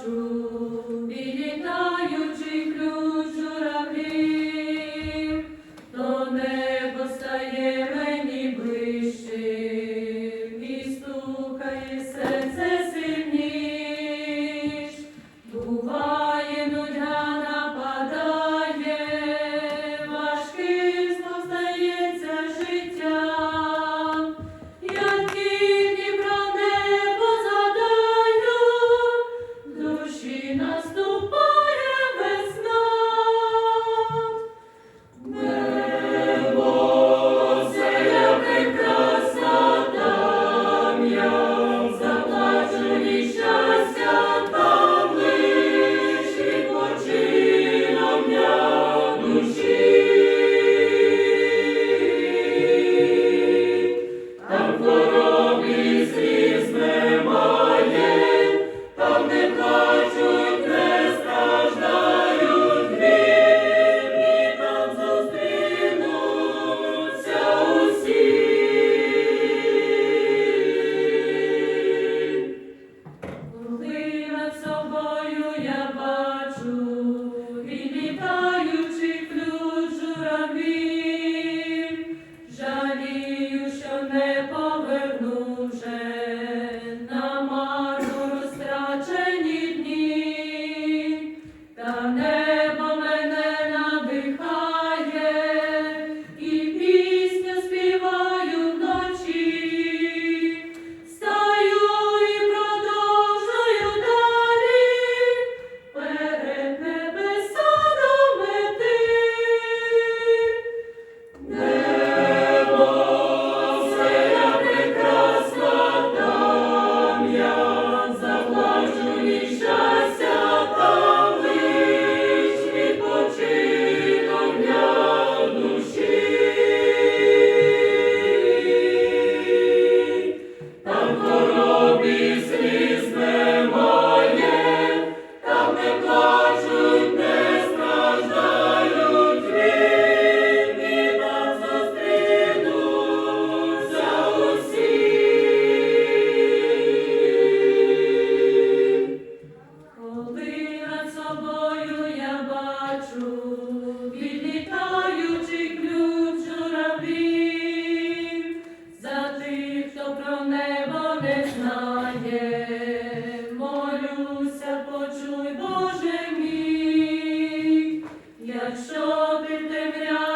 true. Почуй, Боже мій, якщо ти темря.